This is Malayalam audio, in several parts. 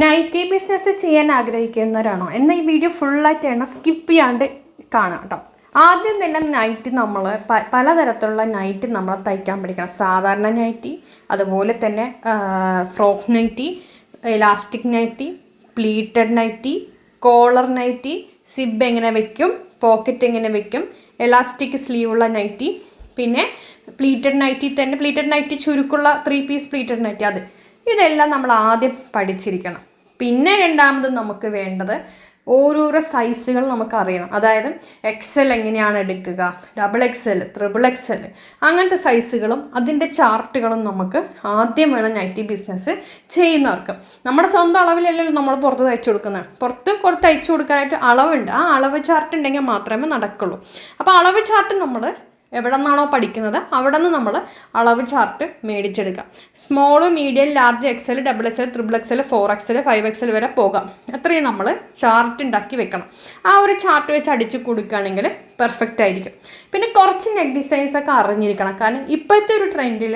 നൈറ്റി ബിസിനസ് ചെയ്യാൻ ആഗ്രഹിക്കുന്നവരാണോ? എന്നാൽ ഈ വീഡിയോ ഫുള്ളായിട്ട് വേണം സ്കിപ്പ് ചെയ്യാണ്ട് കാണാം കേട്ടോ. ആദ്യം തന്നെ നൈറ്റ് നമ്മൾ പലതരത്തിലുള്ള നൈറ്റ് നമ്മൾ തയ്ക്കാൻ പഠിക്കണം. സാധാരണ നൈറ്റി അതുപോലെ തന്നെ frock nighty elastic nighty pleated nighty collar nighty zip എങ്ങനെ വെക്കും പോക്കറ്റ് എങ്ങനെ വെക്കും എലാസ്റ്റിക് സ്ലീവുള്ള നൈറ്റി പിന്നെ പ്ലീറ്റഡ് നൈറ്റി തന്നെ പ്ലീറ്റഡ് നൈറ്റി ചുരുക്കുള്ള ത്രീ പീസ് പ്ലീറ്റഡ് നൈറ്റി അത്. ഇതെല്ലാം നമ്മൾ ആദ്യം പഠിച്ചിരിക്കണം. പിന്നെ രണ്ടാമത് നമുക്ക് വേണ്ടത് ഓരോരോ സൈസുകൾ നമുക്ക് അറിയണം. അതായത് എക്സൽ എങ്ങനെയാണ് എടുക്കുക? ഡബിൾ എക്സൽ ത്രിബിൾ എക്സൽ അങ്ങനത്തെ സൈസുകളും അതിന്റെ ചാർട്ടുകളും നമുക്ക് ആദ്യം വേണം നൈറ്റി ബിസിനസ് ചെയ്യുന്നവർക്ക്. നമ്മുടെ സ്വന്തം അളവിലല്ലല്ലോ നമ്മൾ പുറത്ത് തയ്ച്ചു കൊടുക്കുന്നത്. പുറത്ത് പുറത്ത് തയ്ച്ചു കൊടുക്കാനായിട്ട് അളവുണ്ട്. ആ അളവ് ചാർട്ട് ഉണ്ടെങ്കിൽ മാത്രമേ നടക്കുള്ളൂ. അപ്പോൾ അളവ് ചാർട്ട് നമ്മൾ എവിടെ നിന്നാണോ പഠിക്കുന്നത് അവിടെ നിന്ന് നമ്മൾ അളവ് chart മേടിച്ചെടുക്കാം. Small medium large XL double XL triple XL four XL five XL വരെ പോകാം. അത്രയും നമ്മൾ ചാർട്ട് ഉണ്ടാക്കി വെക്കണം. ആ ഒരു ചാർട്ട് വെച്ച് അടിച്ച് കൊടുക്കുകയാണെങ്കിൽ പെർഫെക്റ്റ് ആയിരിക്കും. പിന്നെ കുറച്ച് നെക്ക് ഡിസൈൻസ് ഒക്കെ അറിഞ്ഞിരിക്കണം. കാരണം ഇപ്പോഴത്തെ ഒരു ട്രെൻഡിൽ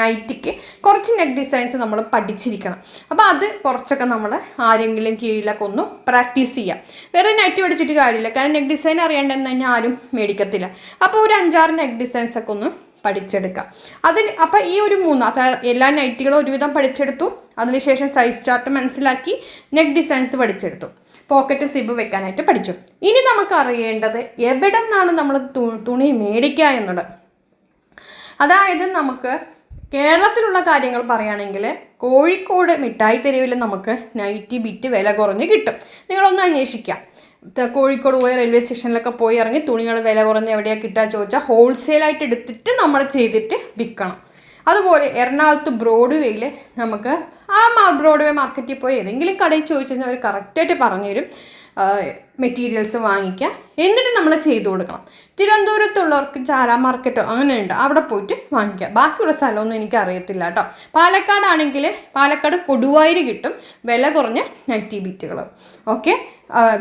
നൈറ്റിക്ക് കുറച്ച് നെക്ക് ഡിസൈൻസ് നമ്മൾ പഠിച്ചിരിക്കണം. അപ്പോൾ അത് കുറച്ചൊക്കെ നമ്മൾ ആരെങ്കിലും കീഴിലൊക്കെ ഒന്ന് പ്രാക്ടീസ് ചെയ്യാം. വേറെ നെറ്റ് പഠിച്ചിട്ട് കാര്യമില്ല. കാരണം നെക്ക് ഡിസൈൻ അറിയേണ്ടതെന്ന് തന്നെ ആരും മേടിക്കത്തില്ല. അപ്പോൾ ഒരു അഞ്ചാറ് നെക്ക് ഡിസൈൻസ് ഒക്കെ ഒന്ന് പഠിച്ചെടുക്കാം. അതിന് അപ്പം ഈ ഒരു മൂന്ന് എല്ലാ നൈറ്റുകളും ഒരുവിധം പഠിച്ചെടുത്തു. അതിനുശേഷം സൈസ് ചാർട്ട് മനസ്സിലാക്കി നെക്ക് ഡിസൈൻസ് പഠിച്ചെടുത്തു. പോക്കറ്റ് സിബ് വെക്കാനായിട്ട് പഠിച്ചു. ഇനി നമുക്ക് അറിയേണ്ടത് എവിടെ നിന്നാണ് നമ്മൾ തുണി മേടിക്കുക എന്നുള്ളത്. അതായത് നമുക്ക് കേരളത്തിലുള്ള കാര്യങ്ങൾ പറയുകയാണെങ്കിൽ കോഴിക്കോട് മിഠായി തെരുവിൽ നമുക്ക് നൈറ്റി ബിറ്റ് വില കുറഞ്ഞ് കിട്ടും. നിങ്ങളൊന്ന് അന്വേഷിക്കാം. കോഴിക്കോട് പോയ റെയിൽവേ സ്റ്റേഷനിലൊക്കെ പോയി ഇറങ്ങി തുണികൾ വില കുറഞ്ഞ് എവിടെയാണ് കിട്ടുക ചോദിച്ചാൽ ഹോൾസെയിലായിട്ട് എടുത്തിട്ട് നമ്മൾ ചെയ്തിട്ട് വിൽക്കണം. അതുപോലെ എറണാകുളത്ത് ബ്രോഡ്വേയിൽ നമുക്ക് ആ ബ്രോഡ്വേ മാർക്കറ്റിൽ പോയി ഏതെങ്കിലും കടയിൽ ചോദിച്ചു കഴിഞ്ഞാൽ അവർ കറക്റ്റായിട്ട് പറഞ്ഞുതരും മെറ്റീരിയൽസ് വാങ്ങിക്കുക. എന്നിട്ട് നമ്മൾ ചെയ്തു കൊടുക്കണം. തിരുവനന്തപുരത്തുള്ളവർക്ക് ചാല മാർക്കറ്റോ അങ്ങനെയുണ്ട് അവിടെ പോയിട്ട് വാങ്ങിക്കുക. ബാക്കിയുള്ള സ്ഥലമൊന്നും എനിക്ക് അറിയത്തില്ല കേട്ടോ. പാലക്കാടാണെങ്കിൽ പാലക്കാട് കൊടുവായൂർ കിട്ടും. വില കുറഞ്ഞ നൈറ്റി ബിറ്റുകൾ ഓക്കെ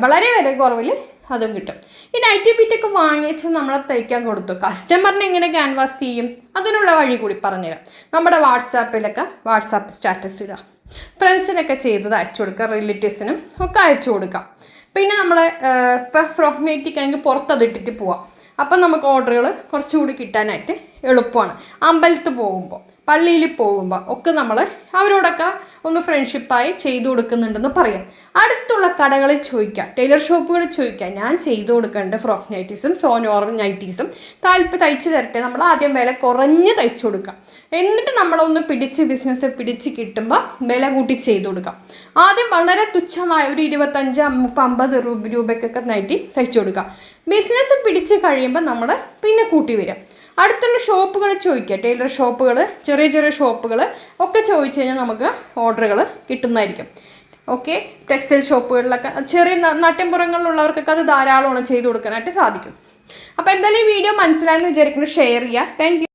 വളരെ വില കുറവിൽ അതും കിട്ടും. ഈ നൈറ്റി ബീറ്റൊക്കെ വാങ്ങിച്ച് നമ്മൾ തയ്ക്കാൻ കൊടുത്തു. കസ്റ്റമറിനെ എങ്ങനെ ക്യാൻവാസ് ചെയ്യും? അതിനുള്ള വഴി കൂടി പറഞ്ഞുതരാം. നമ്മുടെ വാട്സാപ്പിലൊക്കെ വാട്സാപ്പ് സ്റ്റാറ്റസ് ഇടുക ഫ്രണ്ട്സിനൊക്കെ ചെയ്തത് അയച്ചു കൊടുക്കുക റിലേറ്റീവ്സിനും ഒക്കെ അയച്ചു കൊടുക്കാം. പിന്നെ നമ്മൾ ഇപ്പം ഫ്രോക്ക് നൈറ്റിക്കാണെങ്കിൽ പുറത്തത് ഇട്ടിട്ട് പോവാം. അപ്പം നമുക്ക് ഓർഡറുകൾ കുറച്ചുകൂടി കിട്ടാനായിട്ട് എളുപ്പമാണ്. അമ്പലത്തിൽ പോകുമ്പോൾ പള്ളിയിൽ പോകുമ്പോൾ ഒക്കെ നമ്മൾ അവരോടൊക്കെ ഒന്ന് ഫ്രണ്ട്ഷിപ്പായി ചെയ്തു കൊടുക്കുന്നുണ്ടെന്ന് പറയാം. അടുത്തുള്ള കടകളിൽ ചോദിക്കാം. ടൈലർ ഷോപ്പുകളിൽ ചോദിക്കാം. ഞാൻ ചെയ്തു കൊടുക്കേണ്ട ഫ്രോക്ക് നൈറ്റീസും സോനോർ നൈറ്റീസും താല്പര്യം തയ്ച്ച് തരട്ടെ. നമ്മൾ ആദ്യം വില കുറഞ്ഞ് തയ്ച്ചു കൊടുക്കാം. എന്നിട്ട് നമ്മളൊന്ന് പിടിച്ച് ബിസിനസ് പിടിച്ച് കിട്ടുമ്പോൾ വില കൂട്ടി ചെയ്തു കൊടുക്കാം. ആദ്യം വളരെ തുച്ഛമായ ഒരു ഇരുപത്തഞ്ച് മുപ്പത് അമ്പത് രൂപ രൂപയ്ക്കൊക്കെ നൈറ്റി തയ്ച്ചു കൊടുക്കാം. ബിസിനസ് പിടിച്ച് കഴിയുമ്പോൾ നമ്മൾ പിന്നെ കൂട്ടി വരാം. അടുത്തുള്ള ഷോപ്പുകൾ ചോദിക്കുക ടൈലർ ഷോപ്പുകൾ ചെറിയ ചെറിയ ഷോപ്പുകൾ ഒക്കെ ചോദിച്ചു കഴിഞ്ഞാൽ നമുക്ക് ഓർഡറുകൾ കിട്ടുന്നതായിരിക്കും. ഓക്കെ? ടെക്സ്റ്റൈൽ ഷോപ്പുകളിലൊക്കെ ചെറിയ നാട്ടിൻപുറങ്ങളിലുള്ളവർക്കൊക്കെ അത് ധാരാളമാണ് ചെയ്തു കൊടുക്കാനായിട്ട് സാധിക്കും. അപ്പോൾ എന്തായാലും ഈ വീഡിയോ മനസ്സിലായെന്ന് വിചാരിക്കുന്നു. ഷെയർ ചെയ്യുക. താങ്ക്